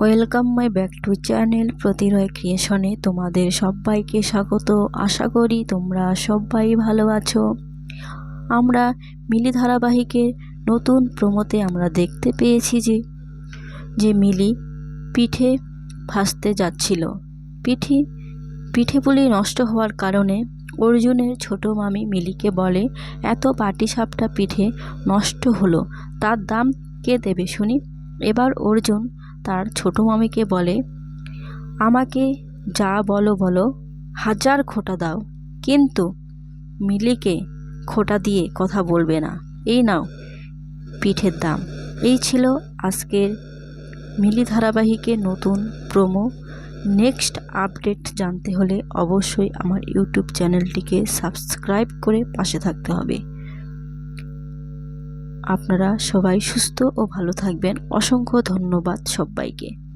Welcome my back to channel প্রতিরয় ক্রিয়েশনে তোমাদের সবাইকে স্বাগত। আশা করি তোমরা সবাই ভালো আছো। আমরা মিলি ধারাবাহিকের নতুন প্রমোতে আমরা দেখতে পেয়েছি যে যে মিলি পিঠে ভাসতে যাচ্ছিল। পিঠি, পিঠে পুলি নষ্ট হওয়ার কারণে অর্জুনের ছোট মামি মিলিকে বলে, এত পাটিসাপটা পিঠে নষ্ট হলো, তার দাম কে দেবে শুনি? এবার অর্জুন তার ছোট মামিকে বলে, আমাকে যা বলো বলো, হাজার খোটা দাও। কিন্তু মিলিকে খোটা দিয়ে কথা বলবে না। এই নাও পিঠের দাম। এই ছিল আজকের মিলি ধারাবাহিকের নতুন প্রোমো। নেক্সট আপডেট জানতে হলে অবশ্যই আমার ইউটিউব চ্যানেলটিকে সাবস্ক্রাইব করে পাশে থাকতে হবে। আপনারা সবাই সুস্থ ও ভালো থাকবেন। অসংখ্য ধন্যবাদ সবাইকে।